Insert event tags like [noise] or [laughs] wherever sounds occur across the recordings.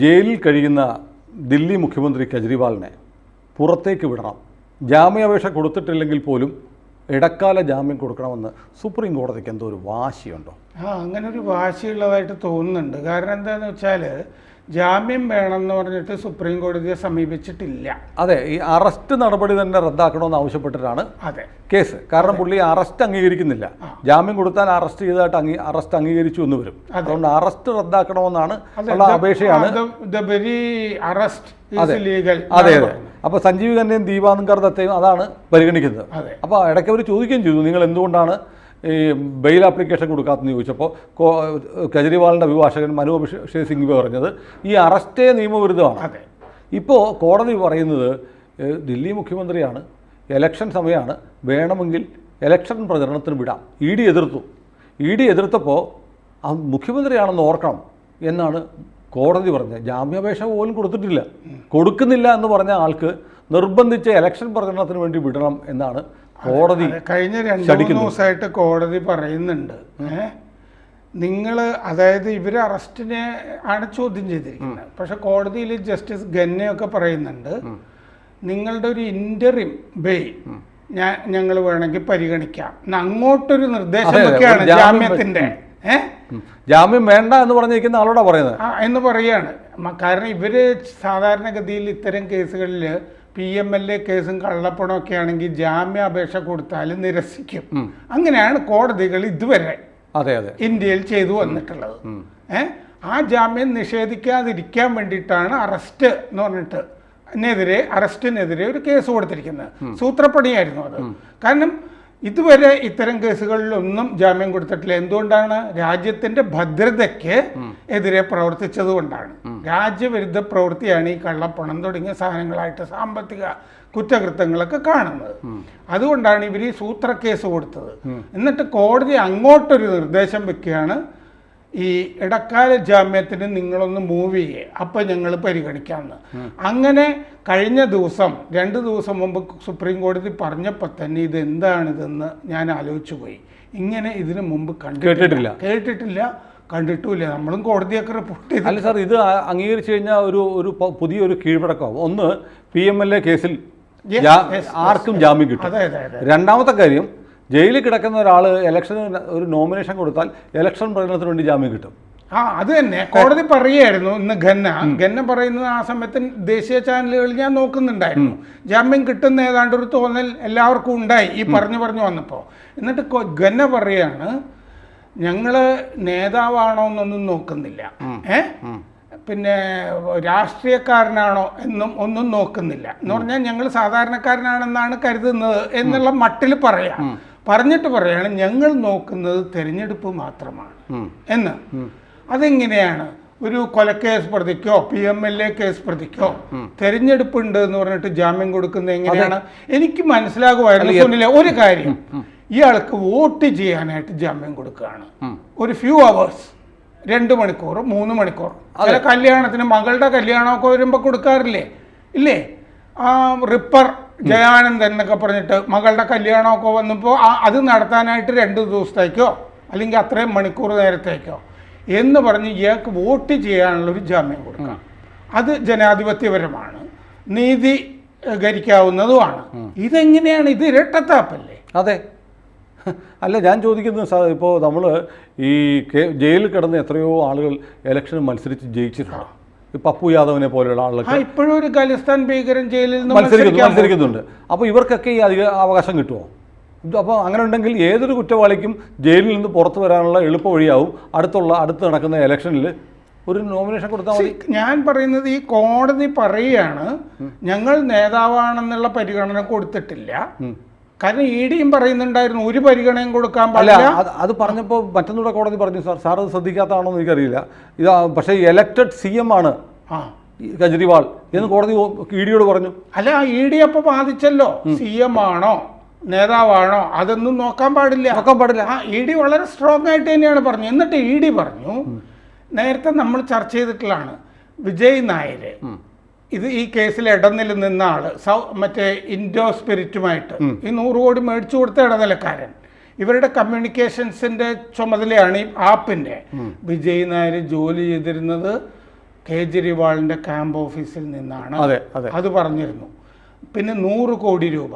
ജയിലിൽ കഴിയുന്ന ദില്ലി മുഖ്യമന്ത്രി കെജ്രിവാളിനെ പുറത്തേക്ക് വിടണം. ജാമ്യാപേക്ഷ കൊടുത്തിട്ടില്ലെങ്കിൽ പോലും ഇടക്കാല ജാമ്യം കൊടുക്കണമെന്ന് സുപ്രീം കോടതിക്ക് എന്തോ ഒരു വാശിയുണ്ടോ? ആ അങ്ങനെ ഒരു വാശിയുള്ളതായിട്ട് തോന്നുന്നുണ്ട്. കാരണം എന്താണെന്ന് വെച്ചാൽ ജാമ്യം വേണമെന്ന് പറഞ്ഞിട്ട് സുപ്രീം കോടതിയെ സമീപിച്ചിട്ടില്ല. അതെ ഈ അറസ്റ്റ് നടപടി തന്നെ റദ്ദാക്കണമെന്ന് ആവശ്യപ്പെട്ടിട്ടാണ് അതെ. കേസ്. കാരണം പുള്ളി അറസ്റ്റ് അംഗീകരിക്കുന്നില്ല. ജാമ്യം കൊടുത്താൽ അറസ്റ്റ് ചെയ്തതായിട്ട് അംഗീ അറസ്റ്റ് അംഗീകരിച്ചു എന്ന് വരും. അതുകൊണ്ട് അറസ്റ്റ് റദ്ദാക്കണമെന്നാണ് ഉള്ള അപേക്ഷയാണ്. അറസ്റ്റ് അതെ. അതെ അതെ. അപ്പോൾ സഞ്ജീവ് ഖന്നയും ദീപാനന്ദർ ദത്തയും അതാണ് പരിഗണിക്കുന്നത്. അപ്പോൾ ഇടയ്ക്ക് അവർ ചോദിക്കുകയും ചെയ്തു നിങ്ങൾ എന്തുകൊണ്ടാണ് ഈ ബെയിൽ ആപ്ലിക്കേഷൻ കൊടുക്കാത്തെന്ന് ചോദിച്ചപ്പോൾ കെജ്രിവാളിന്റെ അഭിഭാഷകൻ മനു അഭിഷേക് സിംഗ് പറഞ്ഞത് ഈ അറസ്റ്റേ നിയമവിരുദ്ധമാണ്. ഇപ്പോൾ കോടതി പറയുന്നത് ദില്ലി മുഖ്യമന്ത്രിയാണ് എലക്ഷൻ സമയമാണ് വേണമെങ്കിൽ എലക്ഷൻ പ്രചരണത്തിന് വിടാം. ഇ ഡി എതിർത്തു. ഇ ഡി എതിർത്തപ്പോൾ ആ മുഖ്യമന്ത്രിയാണെന്ന് ഓർക്കണം എന്നാണ് കോടതി പറഞ്ഞത്. ജാമ്യാപേക്ഷ പോലും കൊടുത്തിട്ടില്ല. കൊടുക്കുന്നില്ല എന്ന് പറഞ്ഞ ആൾക്ക് നിർബന്ധിച്ച് എലക്ഷൻ പ്രചരണത്തിന് വേണ്ടി വിടണം എന്നാണ് കോടതി കഴിഞ്ഞ രണ്ട് ദിവസമായിട്ട് കോടതി പറയുന്നുണ്ട്. നിങ്ങൾ അതായത് ഇവർ അറസ്റ്റിനെ ആണ് ചോദ്യം ചെയ്തിരിക്കുന്നത്. പക്ഷെ കോടതിയിൽ ജസ്റ്റിസ് ഗന്നയൊക്കെ പറയുന്നുണ്ട്. നിങ്ങളുടെ ഒരു ഇന്ററിം ബെയിൽ ഞാൻ ഞങ്ങൾ വേണമെങ്കിൽ പരിഗണിക്കാം. അങ്ങോട്ടൊരു നിർദ്ദേശം ജാമ്യത്തിന്റെ. ജാമ്യം വേണ്ട എന്ന് പറഞ്ഞിരിക്കുന്ന ആളോടാ പറയുന്നത്? എന്ന് പറയാണ് കാരണം ഇവർ സാധാരണഗതിയിൽ ഇത്തരം കേസുകളിൽ പി എം എൽ എ കേസും കള്ളപ്പണമൊക്കെ ഒക്കെ ആണെങ്കിൽ ജാമ്യാപേക്ഷ കൊടുത്താൽ നിരസിക്കും. അങ്ങനെയാണ് കോടതികൾ ഇതുവരെ അതെ അതെ. ഇന്ത്യയിൽ ചെയ്തു വന്നിട്ടുള്ളത്. ഏ? ആ ജാമ്യം നിഷേധിക്കാതിരിക്കാൻ വേണ്ടിയിട്ടാണ് അറസ്റ്റ് എന്ന് പറഞ്ഞിട്ട് നെതിരെ അറസ്റ്റിനെതിരെ ഒരു കേസ് കൊടുത്തിരിക്കുന്നത്. സൂത്രപ്പണിയായിരുന്നു അത്. കാരണം ഇതുവരെ ഇത്തരം കേസുകളിലൊന്നും ജാമ്യം കൊടുത്തിട്ടില്ല. എന്തുകൊണ്ടാണ്? രാജ്യത്തിന്റെ ഭദ്രതയ്ക്ക് എതിരെ പ്രവർത്തിച്ചത് കൊണ്ടാണ് രാജ്യവിരുദ്ധ പ്രവൃത്തിയാണ് ഈ കള്ളപ്പണം തുടങ്ങിയ സാധനങ്ങളായിട്ട് സാമ്പത്തിക കുറ്റകൃത്യങ്ങളൊക്കെ കാണുന്നത്. അതുകൊണ്ടാണ് ഇവർ ഈ സൂത്രക്കേസ് കൊടുത്തത്. എന്നിട്ട് കോടതി അങ്ങോട്ടൊരു നിർദ്ദേശം വെക്കുകയാണ്. ഈ ഇടക്കാല ജാമ്യത്തിന് നിങ്ങളൊന്ന് മൂവ് ചെയ്യേ. അപ്പം ഞങ്ങൾ പരിഗണിക്കാമെന്ന് അങ്ങനെ കഴിഞ്ഞ ദിവസം രണ്ട് ദിവസം മുമ്പ് സുപ്രീം കോടതി പറഞ്ഞപ്പോൾ തന്നെ ഇത് എന്താണിതെന്ന് ഞാൻ ആലോചിച്ചു പോയി. ഇങ്ങനെ ഇതിനു മുമ്പ് കേട്ടിട്ടില്ല. കേട്ടിട്ടില്ല കണ്ടിട്ടുമില്ല. നമ്മളും കോടതിയൊക്കെ റിപ്പോർട്ട് ചെയ്തു അല്ല സാർ ഇത് അംഗീകരിച്ചു കഴിഞ്ഞാൽ ഒരു ഒരു പുതിയൊരു കീഴ്വഴക്കമാവും. ഒന്ന് പി എം എൽ എ കേസിൽ ആർക്കും ജാമ്യം കിട്ടും. അതെ അതെ അതെ. രണ്ടാമത്തെ കാര്യം ജയിലിൽ കിടക്കുന്ന ഒരാൾ ഇലക്ഷന് ഒരു നോമിനേഷൻ കൊടുത്താൽ ഇലക്ഷൻ പ്രകടനത്തിന് വേണ്ടി ജാമ്യം കിട്ടും. ആ അത് തന്നെ. കോടതി പറയായിരുന്നു ഇന്ന് ഖന്ന. ഖന്ന പറയുന്നത് ആ സമയത്ത് ദേശീയ ചാനലുകളിൽ ഞാൻ നോക്കുന്നുണ്ടായിരുന്നു. ജാമ്യം കിട്ടുന്ന ഏതാണ്ട് ഒരു തോന്നൽ എല്ലാവർക്കും ഉണ്ടായി. ഈ പറഞ്ഞു പറഞ്ഞു വന്നപ്പോൾ എന്നിട്ട് ഖന്ന പറയാണ് ഞങ്ങൾ നേതാവാണോ എന്നൊന്നും നോക്കുന്നില്ല. ഏ? പിന്നെ രാഷ്ട്രീയക്കാരനാണോ എന്നും ഒന്നും നോക്കുന്നില്ല. എന്ന് പറഞ്ഞാൽ ഞങ്ങൾ സാധാരണക്കാരനാണെന്നാണ് കരുതുന്നത് എന്നുള്ള മട്ടിൽ പറയാം. പറഞ്ഞിട്ട് പറയാണ് ഞങ്ങൾ നോക്കുന്നത് തെരഞ്ഞെടുപ്പ് മാത്രമാണ്. എന്ന്. അതെങ്ങനെയാണ്? ഒരു കൊലക്കേസ് പ്രതിക്കോ P M L A case പ്രതിക്കോ തെരഞ്ഞെടുപ്പ് ഉണ്ട് എന്ന് പറഞ്ഞിട്ട് ജാമ്യം കൊടുക്കുന്നത് എങ്ങനെയാണ്? എനിക്ക് മനസ്സിലാകുമായിരുന്നു സുനിലെ ഒരു കാര്യം. ഇയാൾക്ക് വോട്ട് ചെയ്യാനായിട്ട് ജാമ്യം കൊടുക്കുകയാണ്. ഒരു ഫ്യൂ അവേഴ്സ് രണ്ട് മണിക്കൂർ മൂന്ന് മണിക്കൂർ. ചില കല്യാണത്തിന് മകളുടെ കല്യാണമൊക്കെ വരുമ്പോൾ കൊടുക്കാറില്ലേ? ഇല്ലേ? ആ റിപ്പർ ജയാനന്ദൻ എന്നൊക്കെ പറഞ്ഞിട്ട് മകളുടെ കല്യാണമൊക്കെ വന്നപ്പോൾ അത് നടത്താനായിട്ട് രണ്ട് ദിവസത്തേക്കോ അല്ലെങ്കിൽ അത്രയും മണിക്കൂർ നേരത്തേക്കോ എന്ന് പറഞ്ഞ് ഇയാൾക്ക് വോട്ട് ചെയ്യാനുള്ള ഒരു ജാമ്യം കൊടുക്കാം അത് ജനാധിപത്യപരമാണ്. നീതി നീതീകരിക്കാവുന്നതുമാണ് ഇതെങ്ങനെയാണ്? ഇത് ഇരട്ടത്താപ്പല്ലേ? അതെ. അല്ല ഞാൻ ചോദിക്കുന്നത് സാർ ഇപ്പോൾ നമ്മൾ ഈ ജയിലിൽ കിടന്ന് എത്രയോ ആളുകൾ ഇലക്ഷന് മത്സരിച്ച് ജയിച്ചിട്ടുണ്ട്. പപ്പു യാദവിനെ പോലെയുള്ള ആളുകൾ ഇപ്പോഴും ഒരു ഖലിസ്ഥാൻ ഭീകരൻ ജയിലിൽ നിന്ന് മത്സരിക്കുന്നു മത്സരിക്കുന്നുണ്ട്. അപ്പോൾ ഇവർക്കൊക്കെ ഈ അധിക അവകാശം കിട്ടുമോ അപ്പോൾ അങ്ങനെ ഉണ്ടെങ്കിൽ ഏതൊരു കുറ്റവാളിക്കും ജയിലിൽ നിന്ന് പുറത്തു വരാനുള്ള എളുപ്പ വഴിയാവും അടുത്തുള്ള അടുത്ത് നടക്കുന്ന ഇലക്ഷനിൽ ഒരു നോമിനേഷൻ കൊടുത്താൽ മതി. ഞാൻ പറയുന്നത് ഈ കോടതി പറയുകയാണ് ഞങ്ങൾ നേതാവാണെന്നുള്ള പരിഗണന കൊടുത്തിട്ടില്ല. കാരണം ഇ ഡിയും പറയുന്നുണ്ടായിരുന്നു ഒരു പരിഗണനയും കൊടുക്കാൻ പാടില്ല. അത് പറഞ്ഞപ്പോൾ മറ്റൊന്നുകൂടെ കോടതി പറഞ്ഞു സാർ സാർ അത് ശ്രദ്ധിക്കാത്തതാണോ എന്ന് എനിക്കറിയില്ല. ഇത് പക്ഷേ എലക്റ്റഡ് സി എം ആണ് കെജ്രിവാൾ എന്ന് കോടതി ഇ ഡിയോട് പറഞ്ഞു. അല്ല ഇ ഡി അപ്പൊ ബാധിച്ചല്ലോ. സി എം ആണോ നേതാവാണോ അതൊന്നും നോക്കാൻ പാടില്ല. നോക്കാൻ പാടില്ല. ആ ഇ ഡി വളരെ സ്ട്രോങ് ആയിട്ട് തന്നെയാണ് പറഞ്ഞു. എന്നിട്ട് ഇ ഡി പറഞ്ഞു നേരത്തെ നമ്മൾ ചർച്ച ചെയ്തിട്ടുള്ളതാണ് വിജയ് നായർ ഇത് ഈ കേസിൽ ഇടനില നിന്ന ആൾ സൗ മറ്റേ ഇൻഡോ സ്പിരിറ്റുമായിട്ട് ഈ നൂറ് കോടി മേടിച്ചു കൊടുത്ത ഇടനിലക്കാരൻ. ഇവരുടെ കമ്മ്യൂണിക്കേഷൻസിന്റെ ചുമതലയാണ് ഈ ആപ്പിന്റെ. വിജയ് നായർ ജോലി ചെയ്തിരുന്നത് കേജ്രിവാളിന്റെ ക്യാമ്പ് ഓഫീസിൽ നിന്നാണ്. അതെ പറഞ്ഞിരുന്നു. പിന്നെ നൂറ് കോടി രൂപ.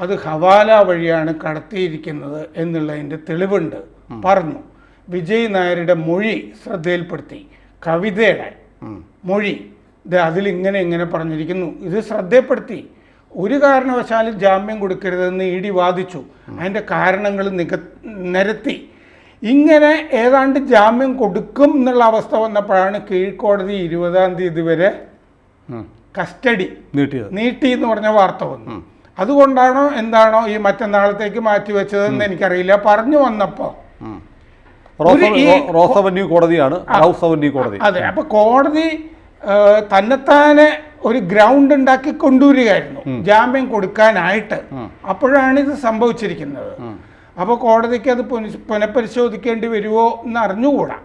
അത് ഹവാല വഴിയാണ് കടത്തിയിരിക്കുന്നത് എന്നുള്ളതിന്റെ തെളിവുണ്ട്. പറഞ്ഞു. വിജയ് നായരുടെ മൊഴി ശ്രദ്ധയിൽപ്പെടുത്തി. കവിതയുടെ മൊഴി. അതിലിങ്ങനെ ഇങ്ങനെ ഇങ്ങനെ പറഞ്ഞിരിക്കുന്നു. ഇത് ശ്രദ്ധപ്പെടുത്തി. ഒരു കാരണവശാലും ജാമ്യം കൊടുക്കരുതെന്ന് ഇ ഡി വാദിച്ചു. അതിന്റെ കാരണങ്ങൾ നിക നിരത്തി. ഇങ്ങനെ ഏതാണ്ട് ജാമ്യം കൊടുക്കും എന്നുള്ള അവസ്ഥ വന്നപ്പോഴാണ് കീഴ്ക്കോടതി ഇരുപതാം തീയതി വരെ. കസ്റ്റഡി നീട്ടിയത്. നീട്ടി എന്ന് പറഞ്ഞ വാർത്ത വന്നു. അതുകൊണ്ടാണോ എന്താണോ ഈ മറ്റന്നാളത്തേക്ക് മാറ്റി വെച്ചതെന്ന് എനിക്കറിയില്ല. പറഞ്ഞു വന്നപ്പോൾ റോസ് അവന്യൂ കോടതിയാണ്. ഹൗസ് അവന്യൂ കോടതി. അതെ. അപ്പൊ കോടതി തന്നെത്താനെ ഒരു ഗ്രൗണ്ട് ഉണ്ടാക്കി കൊണ്ടുവരികയായിരുന്നു. ജാമ്യം കൊടുക്കാനായിട്ട്. അപ്പോഴാണ് ഇത് സംഭവിച്ചിരിക്കുന്നത്. അപ്പോൾ കോടതിക്ക് അത് പുന- പുനഃപരിശോധിക്കേണ്ടി വരുമോ എന്ന് അറിഞ്ഞുകൂടാ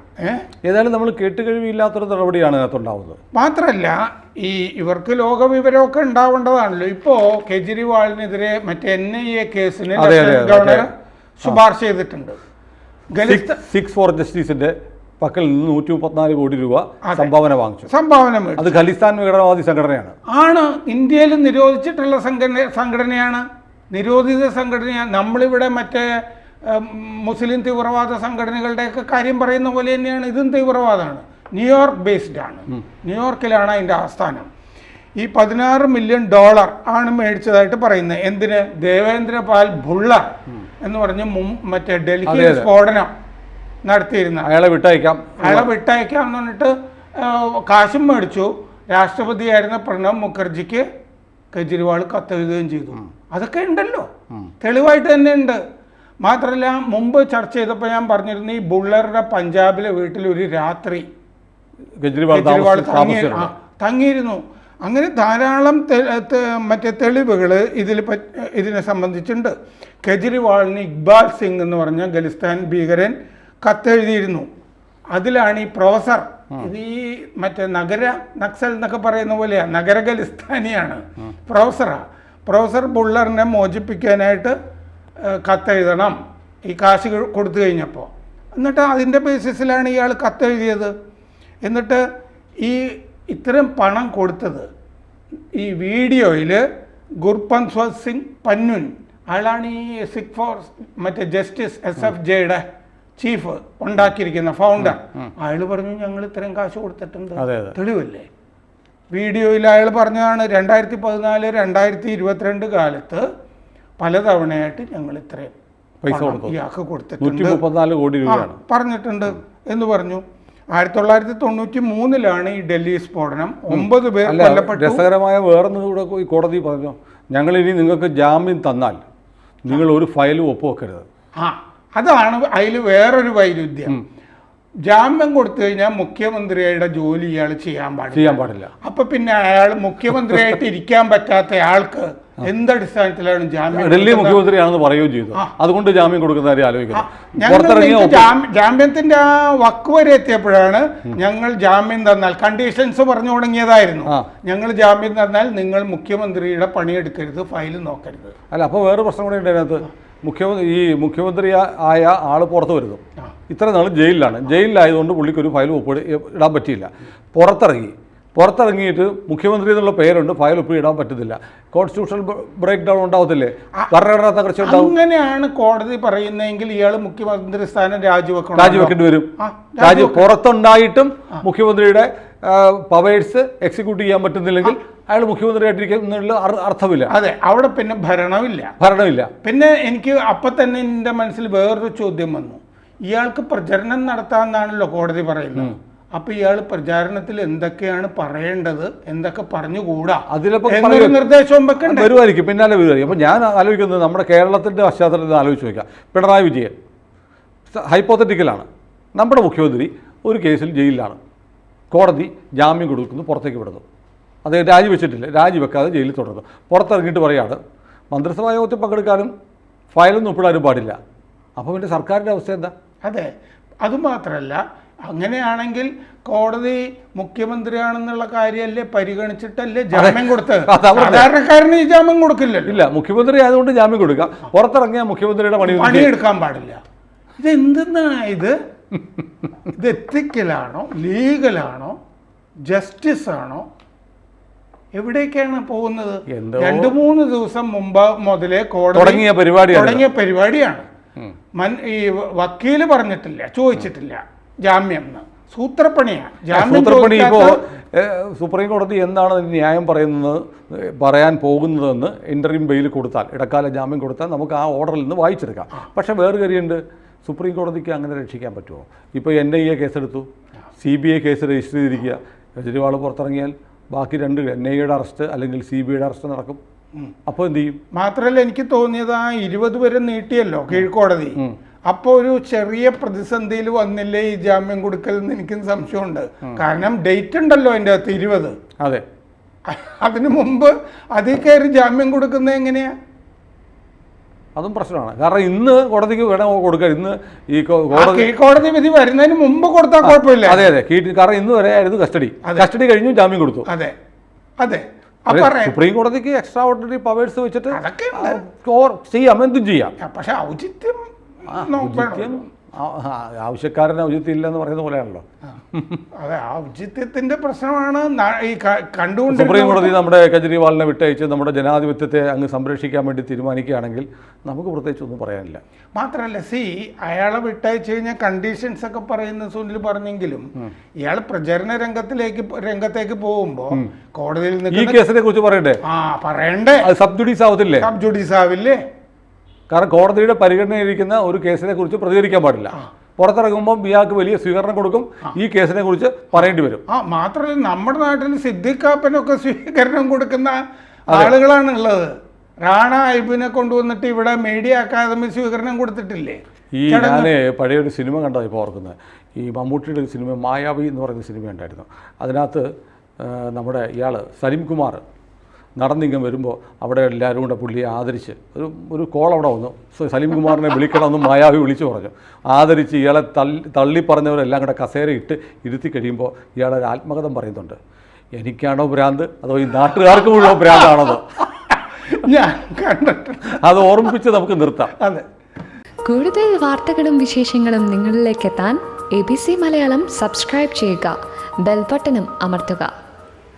ഏതായാലും നമ്മൾ കേട്ടുകഴിവില്ലാത്തൊരു നടപടിയാണ് ഇതിനകത്തുണ്ടാവുന്നത് മാത്രമല്ല ഈ ഇവർക്ക് ലോകവിവരമൊക്കെ ഉണ്ടാവേണ്ടതാണല്ലോ. ഇപ്പോ കെജ്രിവാളിനെതിരെ മറ്റേ എൻ ഐ എ കേസിന് ഗവർണർ ശുപാർശ ചെയ്തിട്ടുണ്ട്. സിക്സ് ഫോർ ജസ്റ്റിസിന്റെ പക്കൽ നിന്ന് നൂറ്റി മുപ്പത്തിനാല് കോടി രൂപ സംഭാവന വാങ്ങിച്ചു. സംഭാവന അത് ഖലിസ്ഥാൻ വിഘടനവാദി സംഘടനയാണ്. ആണ് ഇന്ത്യയിൽ നിരോധിച്ചിട്ടുള്ള സംഘടന സംഘടനയാണ്. നിരോധിത സംഘടനയാണ് നമ്മളിവിടെ മറ്റേ മുസ്ലിം തീവ്രവാദ സംഘടനകളുടെയൊക്കെ കാര്യം പറയുന്ന പോലെ തന്നെയാണ്. ഇതും തീവ്രവാദമാണ്. ന്യൂയോർക്ക് ബേസ്ഡ് ആണ്. ന്യൂയോർക്കിലാണ് അതിന്റെ ആസ്ഥാനം. ഈ പതിനാറ് മില്യൺ ഡോളർ ആണ് മേടിച്ചതായിട്ട് പറയുന്നത്. എന്തിന്? ദേവേന്ദ്രപാൽ ഭുള്ള എന്ന് പറഞ്ഞ് മറ്റേ ഡൽഹി. സ്ഫോടനം നടത്തിയിരുന്ന അയാളെ വിട്ടയക്കാം. അയാളെ വിട്ടയക്കാം എന്ന് പറഞ്ഞിട്ട് കാശും മേടിച്ചു. രാഷ്ട്രപതിയായിരുന്ന പ്രണബ് മുഖർജിക്ക് കെജ്രിവാൾ കത്തെഴുതുകയും ചെയ്തു. അതൊക്കെ ഉണ്ടല്ലോ. തെളിവായിട്ട് തന്നെ ഉണ്ട്. മാത്രമല്ല മുമ്പ് ചർച്ച ചെയ്തപ്പോൾ ഞാൻ പറഞ്ഞിരുന്നു ഈ ബുള്ളറുടെ പഞ്ചാബിലെ വീട്ടിൽ ഒരു രാത്രി കെജ്രിവാൾ തങ്ങിയിരുന്നു. അങ്ങനെ ധാരാളം മറ്റേ തെളിവുകൾ ഇതിൽ ഇതിനെ സംബന്ധിച്ചുണ്ട് കെജ്രിവാളിന് ഇക്ബാൽ സിംഗ് എന്ന് പറഞ്ഞ ഖലിസ്ഥാൻ ഭീകരൻ കത്തെഴുതിയിരുന്നു. അതിലാണ് ഈ പ്രൊഫസർ ഇത് ഈ മറ്റേ നഗര നക്സൽ എന്നൊക്കെ പറയുന്ന പോലെയാണ് നഗര ഖലിസ്ഥാനിയാണ് പ്രൊഫസറാ. പ്രൊഫസർ ബുള്ളറിനെ മോചിപ്പിക്കാനായിട്ട് കത്തെഴുതണം. ഈ കാശ് കൊടുത്തു കഴിഞ്ഞപ്പോൾ എന്നിട്ട് അതിന്റെ ബേസിസിലാണ് ഇയാൾ കത്തെഴുതിയത്. എന്നിട്ട് ഈ ഇത്രയും പണം കൊടുത്തത് ഈ വീഡിയോയിൽ ഗുർപന്ത് സിംഗ് പന്നുൻ. അയാളാണ് ഈ സിഖ് ഫോർ മറ്റേ ജസ്റ്റിസ് എസ് എഫ് ജെയുടെ ചീഫ് ഉണ്ടാക്കിയിരിക്കുന്ന ഫൗണ്ടർ അയാൾ പറഞ്ഞു ഞങ്ങൾ ഇത്രയും കാശ് കൊടുത്തിട്ടുണ്ട്. തെളിവല്ലേ? വീഡിയോയിൽ അയാൾ പറഞ്ഞതാണ് രണ്ടായിരത്തി പതിനാല് രണ്ടായിരത്തി ഇരുപത്തിരണ്ട് കാലത്ത് പലതവണയായിട്ട് ഞങ്ങൾ ഇത്രയും പൈസ. ഇയാൾക്ക് കൊടുത്തിട്ടുണ്ട്. കോടി രൂപയാണ്. പറഞ്ഞിട്ടുണ്ട് എന്ന് പറഞ്ഞു. ആയിരത്തി തൊള്ളായിരത്തി തൊണ്ണൂറ്റി മൂന്നിലാണ് ഈ ഡൽഹി സ്ഫോടനം. ഒമ്പത് പേർ കൊല്ലപ്പെട്ടു. രസകരമായ വേറൊന്നും കൂടെ ഈ കോടതി പറഞ്ഞു ഞങ്ങൾ ഇനി നിങ്ങൾക്ക് ജാമ്യം തന്നാൽ നിങ്ങൾ ഒരു ഫയലും ഒപ്പുവെക്കരുത്. ആ. അതാണ് അതിൽ വേറൊരു വൈരുദ്ധ്യം. ജാമ്യം കൊടുത്തു കഴിഞ്ഞാൽ മുഖ്യമന്ത്രിയുടെ ജോലി ഇയാൾ ചെയ്യാൻ പാടില്ല. ചെയ്യാൻ പാടില്ല. അപ്പൊ പിന്നെ അയാൾ മുഖ്യമന്ത്രിയായിട്ട് [laughs] ഇരിക്കാൻ പറ്റാത്ത ആൾക്ക് എന്തടിസ്ഥാനത്തിലാണ് ജാമ്യം ഡൽഹി? മുഖ്യമന്ത്രിയാണെന്ന് പറയുകയും ചെയ്തു. അതുകൊണ്ട് ജാമ്യം കൊടുക്കുന്ന കാര്യം ആ, ആലോചിക്കുന്നത് ഞങ്ങൾ പുറത്തിറങ്ങിയ നിങ്ങൾക്ക് ജാമ്യ- ജാമ്യത്തിന്റെ ആ വക്ക് വരെ എത്തിയപ്പോഴാണ് ഞങ്ങൾ ജാമ്യം തന്നാൽ കണ്ടീഷൻസ് പറഞ്ഞു തുടങ്ങിയതായിരുന്നു. ഞങ്ങൾ ജാമ്യം തന്നാൽ നിങ്ങൾ മുഖ്യമന്ത്രിയുടെ പണിയെടുക്കരുത് ഫയൽ നോക്കരുത്. അല്ല അപ്പോൾ വേറെ പ്രശ്നം കൂടെ ഉണ്ട് അതിനകത്ത്. മുഖ്യമന്ത്രി ഈ മുഖ്യമന്ത്രി ആയ ആൾ പുറത്ത് വരുന്നു. ഇത്ര നാൾ ജയിലിലാണ്. ജയിലിലായതുകൊണ്ട് പുള്ളിക്ക് ഒരു ഫയൽ ഒപ്പ് ഇടാൻ പറ്റിയില്ല. പുറത്തിറങ്ങി. പുറത്തിറങ്ങിയിട്ട് മുഖ്യമന്ത്രി എന്നുള്ള പേരുണ്ട്. ഫയൽ ഒപ്പ് ഇടാൻ പറ്റുന്നില്ല. കോൺസ്റ്റിറ്റ്യൂഷണൽ ബ്രേക്ക് ഡൗൺ ഉണ്ടാവത്തില്ലേ? ഭരണഘടനാ തകർച്ച ഉണ്ടാവും. അങ്ങനെയാണ് കോടതി പറയുന്നതെങ്കിൽ ഇയാൾ മുഖ്യമന്ത്രി സ്ഥാനം രാജിവെക്കണം? രാജിവെക്കേണ്ടി വരും. രാജി പുറത്തുണ്ടായിട്ടും മുഖ്യമന്ത്രിയുടെ പവേഴ്സ് എക്സിക്യൂട്ട് ചെയ്യാൻ പറ്റുന്നില്ലെങ്കിൽ അയാൾ മുഖ്യമന്ത്രിയായിട്ടിരിക്കുന്നുള്ള അർ- അർത്ഥമില്ല. അതെ അവിടെ പിന്നെ ഭരണമില്ല. ഭരണമില്ല. പിന്നെ എനിക്ക് അപ്പം തന്നെ എന്റെ മനസ്സിൽ വേറൊരു ചോദ്യം വന്നു. ഇയാൾക്ക് പ്രചരണം നടത്താമെന്നാണല്ലോ കോടതി പറയുന്നത്. അപ്പൊ ഇയാൾ പ്രചാരണത്തിൽ എന്തൊക്കെയാണ് പറയേണ്ടത്? എന്തൊക്കെ പറഞ്ഞുകൂടാ? അതിലപ്പോ. നിർദ്ദേശവും വെക്കണ്ട വരുമായിരിക്കും. പിന്നാലെ വരുമായിരിക്കും. അപ്പൊ ഞാൻ ആലോചിക്കുന്നത് നമ്മുടെ കേരളത്തിന്റെ പശ്ചാത്തലത്തിൽ ആലോചിച്ച് നോക്കാം. പിണറായി വിജയൻ ഹൈപ്പോത്തറ്റിക്കലാണ് നമ്മുടെ മുഖ്യമന്ത്രി ഒരു കേസിൽ ജയിലിലാണ്. കോടതി ജാമ്യം കൊടുക്കുന്നു പുറത്തേക്ക് വിടുന്നു. അദ്ദേഹം രാജിവെച്ചിട്ടില്ല. രാജിവെക്കാതെ ജയിലിൽ തുടർന്നു. പുറത്തിറങ്ങിയിട്ട് പറയാണ് മന്ത്രിസഭാ യോഗത്തിൽ പങ്കെടുക്കാനും ഫയലൊന്നും ഒപ്പിടാനും പാടില്ല. അപ്പോൾ പിന്നെ സർക്കാരിന്റെ അവസ്ഥ എന്താ? അതെ. അതുമാത്രമല്ല അങ്ങനെയാണെങ്കിൽ കോടതി മുഖ്യമന്ത്രിയാണെന്നുള്ള കാര്യമല്ലേ പരിഗണിച്ചിട്ടല്ലേ ജാമ്യം കൊടുത്തത്. സാധാരണക്കാരന് ഈ ജാമ്യം കൊടുക്കില്ലല്ലോ. ഇല്ല മുഖ്യമന്ത്രി ആയതുകൊണ്ട് ജാമ്യം കൊടുക്കാം പുറത്തിറങ്ങിയ മുഖ്യമന്ത്രിയുടെ പണി പണി എടുക്കാൻ പണിയെടുക്കാൻ പാടില്ല. ഇത് എന്തെന്നാ ഇത്? ഇത് എത്തിക്കലാണോ? ലീഗലാണോ? ജസ്റ്റിസ് ആണോ എവിടേക്കാണ് പോകുന്നത്? രണ്ടു മൂന്ന് ദിവസം മുമ്പ് മുതലേ കോടതി തുടങ്ങിയ പരിപാടിയാണ് തുടങ്ങിയ പരിപാടിയാണ്. മൻ ഈ വക്കീൽ പറഞ്ഞിട്ടില്ല ചോദിച്ചിട്ടില്ല ജാമ്യം എന്ന് സൂത്രപ്പണിയാണ് ജാമ്യം സൂത്രപ്പണി ഇപ്പോൾ സുപ്രീം കോടതി എന്താണ് ന്യായം പറയുന്നത് പറയാൻ പോകുന്നതെന്ന് ഇന്റർവ്യൂ ബെയിൽ കൊടുത്താൽ ഇടക്കാല ജാമ്യം കൊടുത്താൽ നമുക്ക് ആ ഓർഡറിൽ നിന്ന് വായിച്ചെടുക്കാം. പക്ഷെ വേറെ കാര്യമുണ്ട്. സുപ്രീം കോടതിക്ക് അങ്ങനെ രക്ഷിക്കാൻ പറ്റുമോ? ഇപ്പോൾ എൻ ഐ എ കേസെടുത്തു C B I case register ചെയ്തിരിക്കുക. കെജ്രിവാൾ പുറത്തിറങ്ങിയാൽ ബാക്കി രണ്ട് എൻ ഐ എയുടെ അറസ്റ്റ് അല്ലെങ്കിൽ സി ബി ഐയുടെ അറസ്റ്റ് നടക്കും. അപ്പോൾ എന്ത് ചെയ്യും? മാത്രമല്ല എനിക്ക് തോന്നിയത് ആ ഇരുപത് വരെ നീട്ടിയല്ലോ കീഴ്ക്കോടതി. അപ്പോൾ ഒരു ചെറിയ പ്രതിസന്ധിയിൽ വന്നില്ലേ ഈ ജാമ്യം കൊടുക്കൽ എന്ന് എനിക്കും സംശയമുണ്ട്. കാരണം ഡേറ്റ് ഉണ്ടല്ലോ അതിന്റെ അകത്ത് ഇരുപത്. അതെ. അതിനു മുമ്പ് അതിൽ കയറി ജാമ്യം കൊടുക്കുന്നത് എങ്ങനെയാ? അതും പ്രശ്നമാണ്. കാരണം ഇന്ന് കോടതിക്ക് വേണം കൊടുക്കാൻ ഇന്ന് ഈ കോടതി കോടതി വിധി വരുന്നതിന് മുമ്പ് കൊടുത്താൽ കുഴപ്പമില്ല. അതെ അതെ. കാരണം ഇന്ന് വരെ ആയിരുന്നു കസ്റ്റഡി. കസ്റ്റഡി കഴിഞ്ഞു ജാമ്യം കൊടുത്തു. അതെ. അതെ. സുപ്രീം കോടതിക്ക് എക്സ്ട്രാ ഓർഡിനറി പവേഴ്സ് വെച്ചിട്ട് ചെയ്യാം എന്തും ചെയ്യാം. പക്ഷെ ഔചിത്യം ആവശ്യക്കാരന് ഔചിത്യം ഇല്ലെന്ന് പറയുന്ന പോലെയാണല്ലോ. അതെ ഔചിത്യത്തിന്റെ പ്രശ്നമാണ്. ഈ കണ്ടുകൊണ്ട് സുപ്രീം കണ്ടുകൊണ്ടിരുന്ന കോടതി നമ്മുടെ കെജ്രിവാളിനെ വിട്ടയച്ച് നമ്മുടെ ജനാധിപത്യത്തെ അങ്ങ് സംരക്ഷിക്കാൻ വേണ്ടി തീരുമാനിക്കുകയാണെങ്കിൽ നമുക്ക് പ്രത്യേകിച്ച് ഒന്നും പറയാനില്ല. മാത്രമല്ല സി അയാളെ വിട്ടയച്ചു കഴിഞ്ഞാൽ കണ്ടീഷൻസ് ഒക്കെ പറയുന്ന സുനിൽ പറഞ്ഞെങ്കിലും ഇയാൾ പ്രചരണ രംഗത്തിലേക്ക് രംഗത്തേക്ക് പോകുമ്പോൾ കോടതിയിൽ ഈ കേസിനെ കുറിച്ച് പറയണ്ടേ? ആ പറയണ്ടേ. അത് സബ് ജുഡീസ് ആവത്തില്ലേ സബ് ജുഡീസ് ആവില്ലേ കാരണം കോടതിയുടെ പരിഗണനയിരിക്കുന്ന ഒരു കേസിനെ കുറിച്ച് പ്രതികരിക്കാൻ പാടില്ല. പുറത്തിറങ്ങുമ്പോൾ ഇയാൾക്ക് വലിയ സ്വീകരണം കൊടുക്കും. ഈ കേസിനെ കുറിച്ച് പറയേണ്ടി വരും. ആ മാത്രമല്ല നമ്മുടെ നാട്ടിൽ സിദ്ദിഖാപ്പനൊക്കെ സ്വീകരണം കൊടുക്കുന്ന ആളുകളാണ് ഉള്ളത് റാണ ഐബിനെ കൊണ്ടുവന്നിട്ട് ഇവിടെ മീഡിയ അക്കാദമി സ്വീകരണം കൊടുത്തിട്ടില്ലേ? ഈ ഞാൻ പഴയൊരു സിനിമ കണ്ടതാണ് ഇപ്പോൾ ഓർക്കുന്നത് ഈ മമ്മൂട്ടിയുടെ ഒരു സിനിമ മായാവി എന്ന് പറയുന്ന സിനിമ ഉണ്ടായിരുന്നു അതിനകത്ത് നമ്മുടെ ഇയാൾ സലീം കുമാർ നടന്നിങ്ങ് വരുമ്പോൾ അവിടെ എല്ലാവരും കൂടെ പുള്ളിയെ ആദരിച്ച് ഒരു ഒരു കോൾ അവിടെ വന്നു. സ- സലീം കുമാറിനെ വിളിക്കണമെന്ന് മായാവി വിളിച്ചു പറഞ്ഞു. ആദരിച്ച് ഇയാളെ തള്ളി തള്ളി പറഞ്ഞവരെല്ലാം കൂടെ കസേര ഇട്ട് ഇരുത്തി കഴിയുമ്പോൾ ഇയാളൊരു ആത്മകഥം പറയുന്നുണ്ട്. എനിക്കാണോ ഭ്രാന്ത്? അതോ ഈ നാട്ടുകാർക്ക് മുഴുവൻ ഭ്രാന്താണോ ഞാൻ കണ്ടിട്ടുണ്ട് അത് ഓർമ്മിപ്പിച്ച് നമുക്ക് നിർത്താം. അതെ. കൂടുതൽ വാർത്തകളും വിശേഷങ്ങളും നിങ്ങളിലേക്ക് എത്താൻ A B C Malayalam subscribe ചെയ്യുക. ബെൽബട്ടനും അമർത്തുക.